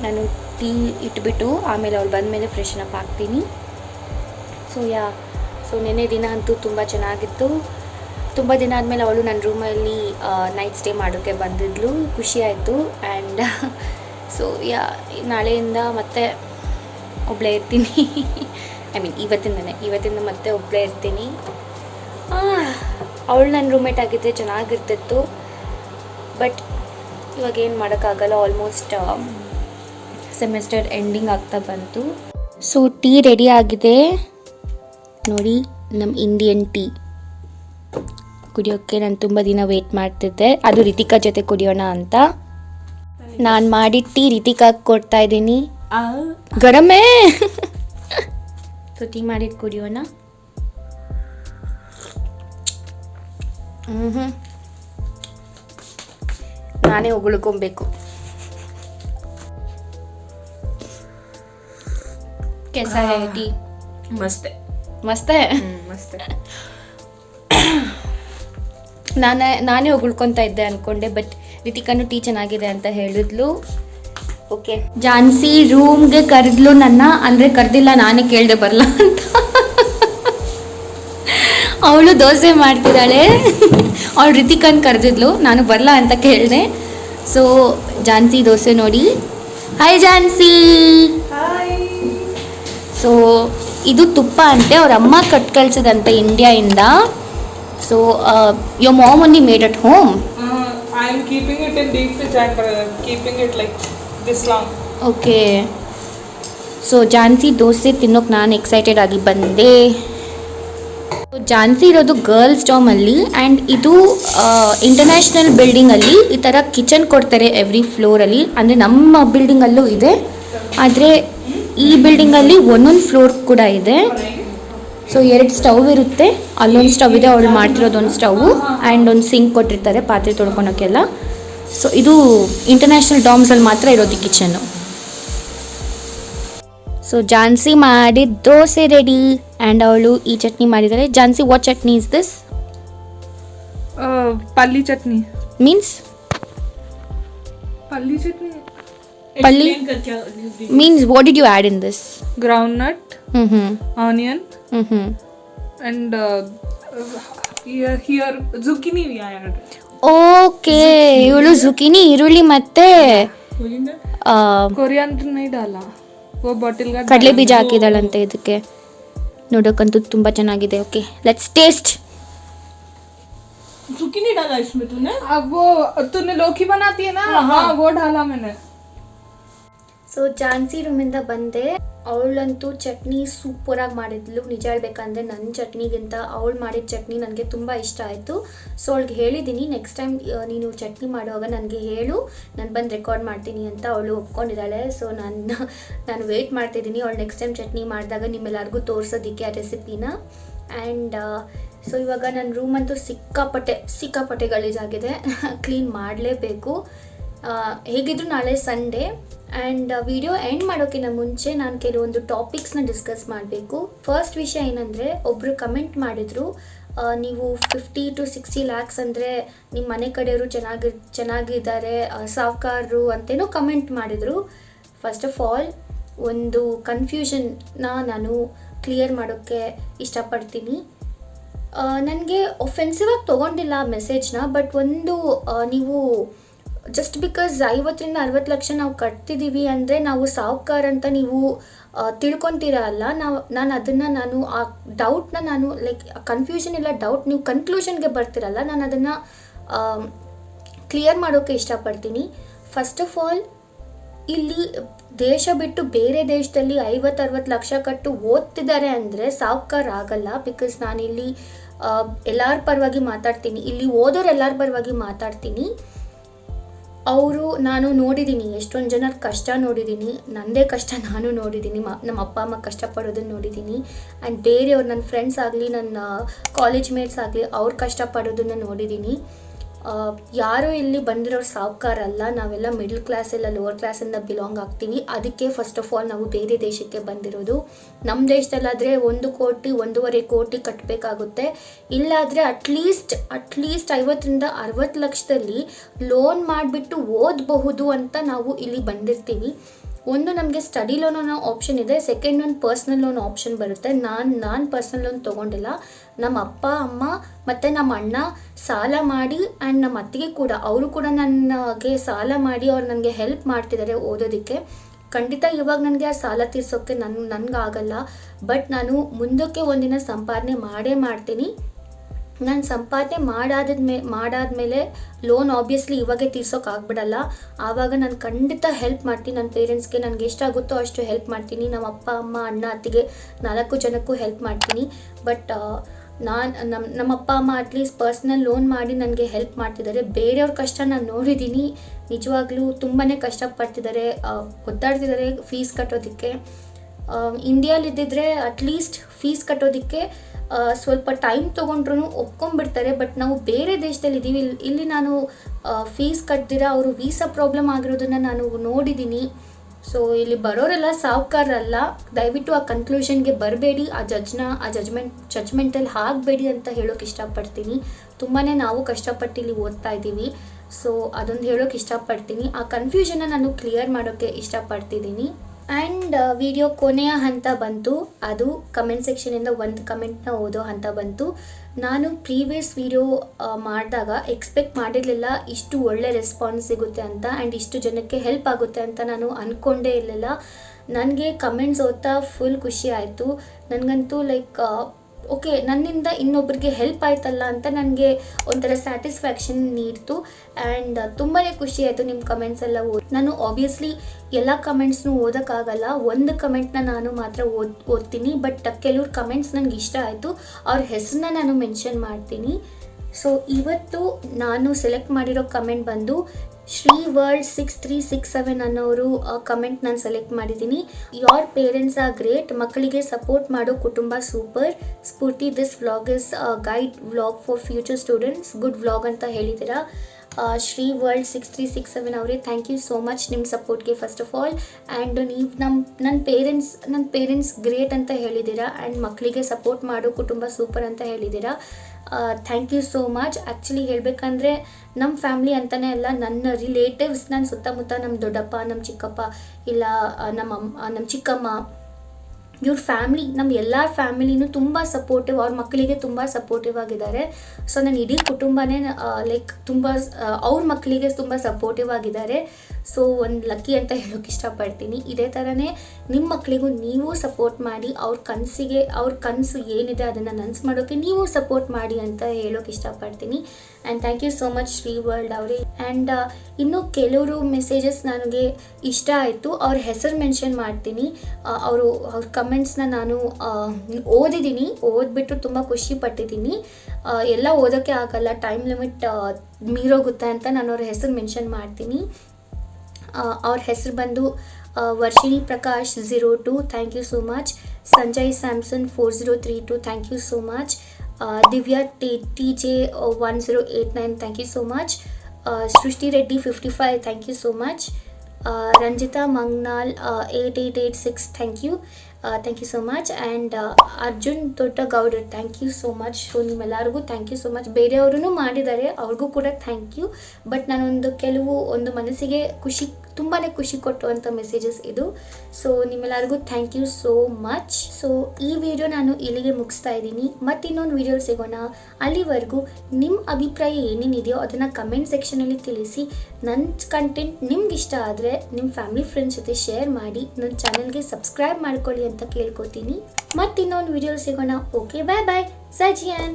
ನಾನು ಟೀ ಇಟ್ಬಿಟ್ಟು ಆಮೇಲೆ ಅವಳು ಬಂದಮೇಲೆ ಫ್ರೆಶನ್ ಅಪ್ ಆಗ್ತೀನಿ. ಸೊ ಯಾ ಸೊ ನಿನ್ನೆ ದಿನ ಅಂತೂ ತುಂಬ ಚೆನ್ನಾಗಿತ್ತು. ತುಂಬ ದಿನ ಆದಮೇಲೆ ಅವಳು ನನ್ನ ರೂಮಲ್ಲಿ ನೈಟ್ ಸ್ಟೇ ಮಾಡೋಕ್ಕೆ ಬಂದಿದ್ಲು. ಖುಷಿ ಆಯಿತು. ಆ್ಯಂಡ್ ಸೊ ಯಾ ನಾಳೆಯಿಂದ ಮತ್ತೆ ಒಬ್ಬಳೇ ಇರ್ತೀನಿ. ಐ ಮೀನ್ ಇವತ್ತಿಂದನೇ. ಇವತ್ತಿಂದ ಮತ್ತೆ ಒಬ್ಬಳೇ ಇರ್ತೀನಿ. ಅವಳು ನನ್ನ ರೂಮೇಟ್ ಆಗಿದ್ದೆ ಚೆನ್ನಾಗಿರ್ತಿತ್ತು. ಬಟ್ ಇವಾಗ ಏನು ಮಾಡೋಕ್ಕಾಗಲ್ಲ ಆಲ್ಮೋಸ್ಟ್ ಸೆಮಿಸ್ಟರ್ ಎಂಡಿಂಗ್ ಆಗ್ತಾ ಬಂತು. ಸೊ ಟೀ ರೆಡಿ ಆಗಿದೆ. ನೋಡಿ ನಮ್ಮ ಇಂಡಿಯನ್ ಟೀ ಕುಡಿಯೋಕ್ಕೆ ನಾನು ತುಂಬ ದಿನ ವೆಯ್ಟ್ ಮಾಡ್ತಿದ್ದೆ. ಅದು ರಿತಿಕಾ ಜೊತೆ ಕುಡಿಯೋಣ ಅಂತ. ನಾನು ಮಾಡಿ ಟೀ ರೀತಿಕಾಗಿ ಕೊಡ್ತಾ ಇದ್ದೀನಿ. ಗರಮೇ. ಸೊ ಟೀ ಕುಡಿಯೋಣ? ಹ್ಞೂ ಹ್ಞೂ ನಾನೇ ಉಗುಳ್ಕೊಬೇಕು. ಕೆಸ ಟೀ. ಮಸ್ತೆ. ಮಸ್ತೆ? ಮಸ್ತೆ. ನಾನೇ ನಾನೇ ಉಗುಳ್ಕೊತಾ ಇದ್ದೆ ಅನ್ಕೊಂಡೆ ಬಟ್ ರಿತಿಕಾನು ಟೀ ಚೆನ್ನಾಗಿದೆ ಅಂತ ಹೇಳಿದ್ಲು. ಓಕೆ ಜಾನ್ಸಿ ರೂಮ್ಗೆ ಕರೆದ್ಲು ನನ್ನ ಅಂದರೆ ಕರೆದಿಲ್ಲ ನಾನೇ ಕೇಳಿದೆ ಬರಲ್ಲ ಅಂತ. ಅವಳು ದೋಸೆ ಮಾಡ್ತಿದ್ದಾಳೆ. ಅವಳು ರಿತಿಕನ್ ಕರೆದಿದ್ಲು ನಾನು ಬರಲ್ಲ ಅಂತ ಕೇಳಿದೆ. ಸೊ ಜಾನ್ಸಿ ದೋಸೆ ನೋಡಿ. ಹಾಯ್ ಜಾನ್ಸಿ. ಸೊ ಇದು ತುಪ್ಪ ಅಂತೆ ಅವ್ರ ಅಮ್ಮ ಕಟ್ ಕಳ್ಸದಂತೆ ಇಂಡಿಯಾಯಿಂದ so your mom only made at home. I am keeping it in deep fridge and uh, keeping it like this long. Okay so Jhansi dosa ತಿನ್ನೋಕೆ ನಾನು ಎಕ್ಸೈಟೆಡ್ ಆಗಿ ಬಂದೆ So, ಜಾನ್ಸಿ ಇರೋದು ಗರ್ಲ್ಸ್ ಡಾಮಲ್ಲಿ ಆ್ಯಂಡ್ ಇದು ಇಂಟರ್ನ್ಯಾಷನಲ್ ಬಿಲ್ಡಿಂಗಲ್ಲಿ ಈ ಥರ ಕಿಚನ್ ಕೊಡ್ತಾರೆ ಎವ್ರಿ ಫ್ಲೋರಲ್ಲಿ ಅಂದರೆ ನಮ್ಮ ಬಿಲ್ಡಿಂಗಲ್ಲೂ ಇದೆ ಆದರೆ ಈ ಬಿಲ್ಡಿಂಗಲ್ಲಿ ಒಂದೊಂದು ಫ್ಲೋರ್ ಕೂಡ ಇದೆ ಸೊ ಎರಡು ಸ್ಟವ್ ಇರುತ್ತೆ. ಅಲ್ಲೊಂದು ಸ್ಟವ್ ಇದೆ ಅವಳು ಮಾಡ್ತಿರೋದೊಂದು ಸ್ಟವ್ ಆ್ಯಂಡ್ ಒಂದು ಸಿಂಕ್ ಕೊಟ್ಟಿರ್ತಾರೆ ಪಾತ್ರೆ ತೊಳ್ಕೊಳೋಕ್ಕೆಲ್ಲ. ಸೊ ಇದು ಇಂಟರ್ನ್ಯಾಷನಲ್ ಡಾಮ್ಸಲ್ಲಿ ಮಾತ್ರ ಇರೋದು ಕಿಚನ್ನು ಸೊ ಜಾನ್ಸಿ ಮಾಡಿದ ದೋಸೆ ರೆಡಿ ಆ್ಯಂಡ್ ಅವಳು ಈ ಚಟ್ನಿ ಮಾಡಿದ್ದಾರೆ. Jhansi what chutney is this palli chutney. Means palli chutney. Palli? Means what did you add in this groundnut ಹ್ಞೂ ಹ್ಞೂ onion ಹ್ಞೂ ऑनियन ಹ್ಞೂ ಹ್ಞೂ and uh, here here zucchini we added. Okay ಇವಳು ಜುಕಿನಿ ಈರುಳ್ಳಿ ಮತ್ತೆ ಆ, कोरिएंडर नहीं डाला वो बॉटल का ಕಡಲೆ ಬೀಜ ಹಾಕಿದಾಳಂತೆ ಇದಕ್ಕೆ ನೋಡೋಕ್ಕಂತೂ ತುಂಬ ಚೆನ್ನಾಗಿದೆ ಓಕೆ ಲೆಟ್ಸ್ ಟೇಸ್ಟ್ zucchini डाला इसमें तूने अब वो तूने लौकी बनाती है ना हाँ वो डाला मैंने ಸೊ ಝಾನ್ಸಿ ರೂಮಿಂದ ಬಂದೆ. ಅವಳಂತೂ ಚಟ್ನಿ ಸೂಪರಾಗಿ ಮಾಡಿದ್ಲು. ನಿಜ ಹೇಳ್ಬೇಕಂದ್ರೆ ನನ್ನ ಚಟ್ನಿಗಿಂತ ಅವಳು ಮಾಡಿದ ಚಟ್ನಿ ನನಗೆ ತುಂಬ ಇಷ್ಟ ಆಯಿತು. ಸೊ ಅವಳಿಗೆ ಹೇಳಿದ್ದೀನಿ ನೆಕ್ಸ್ಟ್ ಟೈಮ್ ನೀನು ಚಟ್ನಿ ಮಾಡುವಾಗ ನನಗೆ ಹೇಳು. ನಾನು ಬಂದು ರೆಕಾರ್ಡ್ ಮಾಡ್ತೀನಿ ಅಂತ ಅವಳು ಒಪ್ಕೊಂಡಿದ್ದಾಳೆ. ಸೊ ನಾನು ನಾನು ವೆಯ್ಟ್ ಮಾಡ್ತಿದ್ದೀನಿ. ಅವಳು ನೆಕ್ಸ್ಟ್ ಟೈಮ್ ಚಟ್ನಿ ಮಾಡಿದಾಗ ನಿಮ್ಮೆಲ್ಲರಿಗೂ ತೋರಿಸೋದಕ್ಕೆ ಆ ರೆಸಿಪಿನ ಆ್ಯಂಡ್ ಸೊ ಇವಾಗ ನನ್ನ ರೂಮಂತೂ ಸಿಕ್ಕಾಪಟ್ಟೆ ಸಿಕ್ಕಾಪಟ್ಟೆ ಗಲೀಜಾಗಿದೆ. ಕ್ಲೀನ್ ಮಾಡಲೇಬೇಕು. ಹೇಗಿದ್ರು ನಾಳೆ ಸಂಡೇ ಆ್ಯಂಡ್ ವಿಡಿಯೋ ಎಂಡ್ ಮಾಡೋಕ್ಕಿಂತ ಮುಂಚೆ ನಾನು ಕೆಲವೊಂದು ಟಾಪಿಕ್ಸ್ನ ಡಿಸ್ಕಸ್ ಮಾಡಬೇಕು. ಫಸ್ಟ್ ವಿಷಯ ಏನಂದರೆ ಒಬ್ಬರು ಕಮೆಂಟ್ ಮಾಡಿದರು ನೀವು ಫಿಫ್ಟಿ ಟು ಸಿಕ್ಸ್ಟಿ ಲ್ಯಾಕ್ಸ್ ಅಂದರೆ ನಿಮ್ಮ ಮನೆ ಕಡೆಯವರು ಚೆನ್ನಾಗಿ, ಚೆನ್ನಾಗಿದ್ದಾರೆ ಸಾಹುಕಾರರು ಅಂತೇನೋ ಕಮೆಂಟ್ ಮಾಡಿದರು. ಫಸ್ಟ್ ಆಫ್ ಆಲ್ ಒಂದು ಕನ್ಫ್ಯೂಷನ್ನ ನಾನು ಕ್ಲಿಯರ್ ಮಾಡೋಕ್ಕೆ ಇಷ್ಟಪಡ್ತೀನಿ. ನನಗೆ ಒಫೆನ್ಸಿವಾಗಿ ತೊಗೊಂಡಿಲ್ಲ ಮೆಸೇಜ್ನ ಬಟ್ ಒಂದು ನೀವು ಜಸ್ಟ್ ಬಿಕಾಸ್ ಐವತ್ತರಿಂದ ಅರವತ್ತು ಲಕ್ಷ ನಾವು ಕಟ್ತಿದ್ದೀವಿ ಅಂದರೆ ನಾವು ಸಾಹುಕಾರ ಅಂತ ನೀವು ತಿಳ್ಕೊತೀರ ಅಲ್ಲ. ನಾವು, ನಾನು ಅದನ್ನು ನಾನು, ಆ ಡೌಟ್ನ ನಾನು ಲೈಕ್ ಕನ್ಫ್ಯೂಷನ್ ಇಲ್ಲ ಡೌಟ್ ನೀವು ಕನ್ಕ್ಲೂಷನ್ಗೆ ಬರ್ತಿರಲ್ಲ, ನಾನು ಅದನ್ನು ಕ್ಲಿಯರ್ ಮಾಡೋಕ್ಕೆ ಇಷ್ಟಪಡ್ತೀನಿ. ಫಸ್ಟ್ ಆಫ್ ಆಲ್ ಇಲ್ಲಿ ದೇಶ ಬಿಟ್ಟು ಬೇರೆ ದೇಶದಲ್ಲಿ ಐವತ್ತು ಅರವತ್ತು ಲಕ್ಷ ಕಟ್ಟು ಓದ್ತಿದ್ದಾರೆ ಅಂದರೆ ಸಾವುಕಾರ ಆಗಲ್ಲ. ಬಿಕಾಸ್ ನಾನಿಲ್ಲಿ ಎಲ್ಲರ ಪರವಾಗಿ ಮಾತಾಡ್ತೀನಿ. ಇಲ್ಲಿ ಓದೋರು ಎಲ್ಲರ ಪರವಾಗಿ ಮಾತಾಡ್ತೀನಿ. ಅವರು ನಾನು ನೋಡಿದ್ದೀನಿ, ಎಷ್ಟೊಂದು ಜನರ ಕಷ್ಟ ನೋಡಿದ್ದೀನಿ ನನ್ನದೇ ಕಷ್ಟ ನಾನು ನೋಡಿದ್ದೀನಿ, ಮ, ನಮ್ಮ ಅಪ್ಪ, ಅಮ್ಮ ಕಷ್ಟಪಡೋದನ್ನು ನೋಡಿದ್ದೀನಿ ಆ್ಯಂಡ್ ಬೇರೆಯವ್ರು ನನ್ನ ಫ್ರೆಂಡ್ಸ್ ಆಗಲಿ, ನನ್ನ ಕಾಲೇಜ್ ಮೇಟ್ಸ್ ಆಗಲಿ, ಅವ್ರು ಕಷ್ಟಪಡೋದನ್ನು ನೋಡಿದ್ದೀನಿ. ಯಾರು ಇಲ್ಲಿ ಬಂದಿರೋರು ಸಾವುಕಾರ ಅಲ್ಲ, ನಾವೆಲ್ಲ ಮಿಡ್ಲ್ ಕ್ಲಾಸ್ ಎಲ್ಲ ಲೋವರ್ ಕ್ಲಾಸಿಂದ ಬಿಲಾಂಗ್ ಆಗ್ತೀವಿ. ಅದಕ್ಕೆ ಫಸ್ಟ್ ಆಫ್ ಆಲ್ ನಾವು ಬೇರೆ ದೇಶಕ್ಕೆ ಬಂದಿರೋದು. ನಮ್ಮ ದೇಶದಲ್ಲಾದರೆ ಒಂದು ಕೋಟಿ, ಒಂದೂವರೆ ಕೋಟಿ ಕಟ್ಟಬೇಕಾಗುತ್ತೆ ಇಲ್ಲಾದರೆ ಅಟ್ಲೀಸ್ಟ್ ಅಟ್ಲೀಸ್ಟ್ ಐವತ್ತರಿಂದ ಅರವತ್ತು ಲಕ್ಷದಲ್ಲಿ ಲೋನ್ ಮಾಡಿಬಿಟ್ಟು ಓದಬಹುದು ಅಂತ ನಾವು ಇಲ್ಲಿ ಬಂದಿರ್ತೀವಿ. ಒಂದು ನಮಗೆ ಸ್ಟಡಿ ಲೋನ್ ಅನ್ನೋ ಆಪ್ಷನ್ ಇದೆ ಸೆಕೆಂಡ್ ಒಂದು ಪರ್ಸ್ನಲ್ ಲೋನ್ ಆಪ್ಷನ್ ಬರುತ್ತೆ. ನಾನು ನಾನು ಪರ್ಸ್ನಲ್ ಲೋನ್ ತೊಗೊಂಡಿಲ್ಲ. ನಮ್ಮ ಅಪ್ಪ, ಅಮ್ಮ ಮತ್ತು ನಮ್ಮ ಅಣ್ಣ ಸಾಲ ಮಾಡಿ ಆ್ಯಂಡ್ ನಮ್ಮ ಅತ್ತಿಗೆ ಕೂಡ. ಅವರು ಕೂಡ ನನಗೆ ಸಾಲ ಮಾಡಿ, ಅವ್ರು ನನಗೆ ಹೆಲ್ಪ್ ಮಾಡ್ತಿದ್ದಾರೆ ಓದೋದಕ್ಕೆ. ಖಂಡಿತ ಇವಾಗ ನನಗೆ ಆ ಸಾಲ ತೀರ್ಸೋಕ್ಕೆ ನನ್, ನನಗಾಗಲ್ಲ. ಬಟ್ ನಾನು ಮುಂದಕ್ಕೆ ಒಂದಿನ ಸಂಪಾದನೆ ಮಾಡೇ ಮಾಡ್ತೀನಿ. ನಾನು ಸಂಪಾದನೆ ಮಾಡಾದ್ಮೇ ಮಾಡಾದಮೇಲೆ ಲೋನ್ ಆಬ್ವಿಯಸ್ಲಿ ಇವಾಗೆ ತೀರ್ಸೋಕೆ ಆಗ್ಬಿಡಲ್ಲ. ಆವಾಗ ನಾನು ಖಂಡಿತ ಹೆಲ್ಪ್ ಮಾಡ್ತೀನಿ. ನನ್ನ ಪೇರೆಂಟ್ಸ್ಗೆ ನನಗೆ ಎಷ್ಟಾಗುತ್ತೋ ಅಷ್ಟು ಹೆಲ್ಪ್ ಮಾಡ್ತೀನಿ. ನಮ್ಮ ಅಪ್ಪ, ಅಮ್ಮ, ಅಣ್ಣ, ಅತ್ತಿಗೆ ನಾಲ್ಕು ಜನಕ್ಕೂ ಹೆಲ್ಪ್ ಮಾಡ್ತೀನಿ. ಬಟ್ ನಾನು ನಮ್ಮ ನಮ್ಮ ಅಪ್ಪ ಅಮ್ಮ ಅಟ್ಲೀಸ್ಟ್ ಪರ್ಸ್ನಲ್ ಲೋನ್ ಮಾಡಿ ನನಗೆ ಹೆಲ್ಪ್ ಮಾಡ್ತಿದ್ದಾರೆ. ಬೇರೆಯವ್ರ ಕಷ್ಟ ನಾನು ನೋಡಿದ್ದೀನಿ. ನಿಜವಾಗ್ಲೂ ತುಂಬಾ ಕಷ್ಟಪಡ್ತಿದ್ದಾರೆ. ಒದ್ದಾಡ್ತಿದ್ದಾರೆ ಫೀಸ್ ಕಟ್ಟೋದಕ್ಕೆ. ಇಂಡಿಯಾಲಿದ್ದಿದ್ರೆ ಅಟ್ಲೀಸ್ಟ್ ಫೀಸ್ ಕಟ್ಟೋದಕ್ಕೆ ಸ್ವಲ್ಪ ಟೈಮ್ ತೊಗೊಂಡ್ರು ಒಪ್ಕೊಂಡ್ಬಿಡ್ತಾರೆ. ಬಟ್ ನಾವು ಬೇರೆ ದೇಶದಲ್ಲಿ ಇದ್ದೀವಿ ಇಲ್ಲಿ ನಾನು ಫೀಸ್ ಕಟ್ದಿರ, ಅವರು ವೀಸಾ ಪ್ರಾಬ್ಲಮ್ ಆಗಿರೋದನ್ನು ನಾನು ನೋಡಿದ್ದೀನಿ. ಸೊ ಇಲ್ಲಿ ಬರೋರೆಲ್ಲ ಸಾಹುಕಾರರಲ್ಲ. ದಯವಿಟ್ಟು ಆ ಕನ್ಕ್ಲೂಷನ್ಗೆ ಬರಬೇಡಿ, ಆ ಜಜ್ನ ಆ ಜಜ್ಮೆಂಟ್ ಜಜ್ಮೆಂಟಲ್ಲಿ ಹಾಕಬೇಡಿ ಅಂತ ಹೇಳೋಕೆ ಇಷ್ಟಪಡ್ತೀನಿ. ತುಂಬಾ ನಾವು ಕಷ್ಟಪಟ್ಟು ಇಲ್ಲಿ ಓದ್ತಾ ಇದ್ದೀವಿ. ಸೊ ಅದೊಂದು ಹೇಳೋಕೆ ಇಷ್ಟಪಡ್ತೀನಿ. ಆ ಕನ್ಫ್ಯೂಷನ್ನ ನಾನು ಕ್ಲಿಯರ್ ಮಾಡೋಕ್ಕೆ ಇಷ್ಟಪಡ್ತಿದ್ದೀನಿ. ಆ್ಯಂಡ್ ವಿಡಿಯೋ ಕೊನೆಯ ಹಂತ ಬಂತು. ಅದು ಕಮೆಂಟ್ ಸೆಕ್ಷನಿಂದ ಒಂದು ಕಮೆಂಟ್ನ ಓದೋ ಹಂತ ಬಂತು. ನಾನು ಪ್ರೀವಿಯಸ್ ವಿಡಿಯೋ ಮಾಡಿದಾಗ ಎಕ್ಸ್ಪೆಕ್ಟ್ ಮಾಡಿರಲಿಲ್ಲ ಇಷ್ಟು ಒಳ್ಳೆ ರೆಸ್ಪಾನ್ಸ್ ಸಿಗುತ್ತೆ ಅಂತ ಆ್ಯಂಡ್ ಇಷ್ಟು ಜನಕ್ಕೆ ಹೆಲ್ಪ್ ಆಗುತ್ತೆ ಅಂತ ನಾನು ಅಂದ್ಕೊಂಡೇ ಇರಲಿಲ್ಲ. ನನಗೆ ಕಮೆಂಟ್ಸ್ ಓದ್ತಾ ಫುಲ್ ಖುಷಿ ಆಯಿತು. ನನಗಂತೂ ಲೈಕ್ ಓಕೆ ನನ್ನಿಂದ ಇನ್ನೊಬ್ರಿಗೆ ಹೆಲ್ಪ್ ಆಯ್ತಲ್ಲ ಅಂತ ನನಗೆ ಒಂಥರ ಸ್ಯಾಟಿಸ್ಫ್ಯಾಕ್ಷನ್ ನೀಡ್ತು. ಆ್ಯಂಡ್ ತುಂಬಾ ಖುಷಿ ಆಯಿತು ನಿಮ್ಮ ಕಮೆಂಟ್ಸ್ ಎಲ್ಲ ಓದಿ, ನಾನು ಆಬ್ವಿಯಸ್ಲಿ ಎಲ್ಲ ಕಮೆಂಟ್ಸ್ನೂ ಓದೋಕ್ಕಾಗಲ್ಲ. ಒಂದು ಕಮೆಂಟ್ನ ನಾನು ಮಾತ್ರ ಓದ್, ಓದ್ತೀನಿ. ಬಟ್ ಕೆಲವ್ರ ಕಮೆಂಟ್ಸ್ ನನಗೆ ಇಷ್ಟ ಆಯಿತು. ಅವ್ರ ಹೆಸರನ್ನ ನಾನು ಮೆನ್ಷನ್ ಮಾಡ್ತೀನಿ. ಸೊ ಇವತ್ತು ನಾನು ಸೆಲೆಕ್ಟ್ ಮಾಡಿರೋ ಕಮೆಂಟ್ ಬಂದು Shri world six three six seven ಅನ್ನೋರು ಕಮೆಂಟ್ ನಾನು ಸೆಲೆಕ್ಟ್ ಮಾಡಿದ್ದೀನಿ. ಯೋರ್ ಪೇರೆಂಟ್ಸ್ ಆರ್ ಗ್ರೇಟ್ ಮಕ್ಕಳಿಗೆ ಸಪೋರ್ಟ್ ಮಾಡೋ ಕುಟುಂಬ super Spoorthi this vlog is guide vlog for future students good vlog ಅಂತ ಹೇಳಿದ್ದೀರಾ? Shri world six three six seven ಅವರೇ ಥ್ಯಾಂಕ್ ಯು ಸೋ ಮಚ್ ನಿಮ್ಮ ಸಪೋರ್ಟ್ಗೆ ಫಸ್ಟ್ ಆಫ್ ಆಲ್ ಆ್ಯಂಡ್ ನೀವು ನಮ್ಮ ನನ್ನ ಪೇರೆಂಟ್ಸ್ ನನ್ನ ಪೇರೆಂಟ್ಸ್ ಗ್ರೇಟ್ ಅಂತ ಹೇಳಿದ್ದೀರಾ? ಆ್ಯಂಡ್ ಮಕ್ಕಳಿಗೆ ಸಪೋರ್ಟ್ ಮಾಡೋ ಕುಟುಂಬ ಸೂಪರ್ ಅಂತ ಹೇಳಿದ್ದೀರಾ? Thank you so much actually ಹೇಳಬೇಕಂದ್ರೆ ನಮ್ಮ ಫ್ಯಾಮ್ಲಿ ಅಂತಲೇ ಅಲ್ಲ, ನನ್ನ ರಿಲೇಟಿವ್ಸ್ ನನ್ನ ಸುತ್ತಮುತ್ತ ನಮ್ಮ ದೊಡ್ಡಪ್ಪ ನಮ್ಮ ಚಿಕ್ಕಪ್ಪ, ಇಲ್ಲ ನಮ್ಮ ಅಮ್ಮ ನಮ್ಮ ಚಿಕ್ಕಮ್ಮ, ಇವ್ರ ಫ್ಯಾಮ್ಲಿ ನಮ್ಮ ಎಲ್ಲ ಫ್ಯಾಮಿಲಿನೂ ತುಂಬ ಸಪೋರ್ಟಿವ್ ಅವ್ರ ಮಕ್ಕಳಿಗೆ ತುಂಬ ಸಪೋರ್ಟಿವ್ ಆಗಿದ್ದಾರೆ. ಸೊ ನನ್ನ ಇಡೀ ಕುಟುಂಬನೇ ಲೈಕ್ ತುಂಬ ಅವ್ರ ಮಕ್ಕಳಿಗೆ ತುಂಬ ಸಪೋರ್ಟಿವ್ ಆಗಿದ್ದಾರೆ. ಸೊ ಒಂದು ಲಕ್ಕಿ ಅಂತ ಹೇಳೋಕೆ ಇಷ್ಟಪಡ್ತೀನಿ. ಇದೇ ಥರನೇ ನಿಮ್ಮ ಮಕ್ಕಳಿಗೂ ನೀವು ಸಪೋರ್ಟ್ ಮಾಡಿ, ಅವ್ರ ಕನಸಿಗೆ, ಅವ್ರ ಕನಸು ಏನಿದೆ ಅದನ್ನು ನನಸು ಮಾಡೋಕ್ಕೆ ನೀವು ಸಪೋರ್ಟ್ ಮಾಡಿ ಅಂತ ಹೇಳೋಕೆ ಇಷ್ಟಪಡ್ತೀನಿ. And thank you so much Shri world ಅವರೇ ಆ್ಯಂಡ್ ಇನ್ನೂ ಕೆಲವರು ಮೆಸೇಜಸ್ ನನಗೆ ಇಷ್ಟ ಆಯಿತು. ಅವ್ರ ಹೆಸರು ಮೆನ್ಷನ್ ಮಾಡ್ತೀನಿ. ಅವರು, ಅವ್ರ ಕಮೆಂಟ್ಸ್ನ ನಾನು ಓದಿದ್ದೀನಿ. ಓದ್ಬಿಟ್ಟು ತುಂಬ ಖುಷಿ ಪಟ್ಟಿದ್ದೀನಿ. ಎಲ್ಲ ಓದೋಕ್ಕೆ ಆಗಲ್ಲ. ಟೈಮ್ ಲಿಮಿಟ್ ಮೀರೋಗುತ್ತೆ ಅಂತ ನಾನು ಅವ್ರ ಹೆಸರು ಮೆನ್ಷನ್ ಮಾಡ್ತೀನಿ. ಅವ್ರ ಹೆಸರು ಬಂದು Varshini Prakash zero two thank you so much Sanjay Samson four zero three two thank you so much Divya T T J one zero eight nine thank you so much Srishti Reddy fifty five thank you so much Ranjitha Mangnal eight eight eight six thank you thank you so much and Arjun Doddagoudar thank you so much so ನಿಮ್ಮೆಲ್ಲರಿಗೂ ಥ್ಯಾಂಕ್ ಯು ಸೋ ಮಚ್ ಬೇರೆಯವ್ರೂ ಮಾಡಿದ್ದಾರೆ, ಅವ್ರಿಗೂ ಕೂಡ ಥ್ಯಾಂಕ್ ಯು ಬಟ್ ನಾನೊಂದು ಕೆಲವು, ಒಂದು ಮನಸ್ಸಿಗೆ ಖುಷಿ ತುಂಬಾ ಖುಷಿ ಕೊಟ್ಟುವಂಥ ಮೆಸೇಜಸ್ ಇದು. ಸೊ ನಿಮ್ಮೆಲ್ಲರಿಗೂ thank you so much so ಈ ವಿಡಿಯೋ ನಾನು ಇಲ್ಲಿಗೆ ಮುಗಿಸ್ತಾ ಇದ್ದೀನಿ. ಮತ್ತು ಇನ್ನೊಂದು ವಿಡಿಯೋ ಸಿಗೋಣ. ಅಲ್ಲಿವರೆಗೂ ನಿಮ್ಮ ಅಭಿಪ್ರಾಯ ಏನೇನಿದೆಯೋ ಅದನ್ನು ಕಮೆಂಟ್ ಸೆಕ್ಷನಲ್ಲಿ ತಿಳಿಸಿ. ನನ್ನ ಕಂಟೆಂಟ್ ನಿಮ್ಗೆ ಇಷ್ಟ ಆದರೆ ನಿಮ್ಮ ಫ್ಯಾಮಿಲಿ ಫ್ರೆಂಡ್ಸ್ ಜೊತೆ ಶೇರ್ ಮಾಡಿ. ನನ್ನ ಚಾನಲ್ಗೆ ಸಬ್ಸ್ಕ್ರೈಬ್ ಮಾಡ್ಕೊಳ್ಳಿ ಅಂತ ಕೇಳ್ಕೊತೀನಿ. ಮತ್ತು ಇನ್ನೊಂದು ವಿಡಿಯೋ ಸಿಗೋಣ. ಓಕೆ ಬಾಯ್ ಬಾಯ್ ಸಜಿಯಾನ್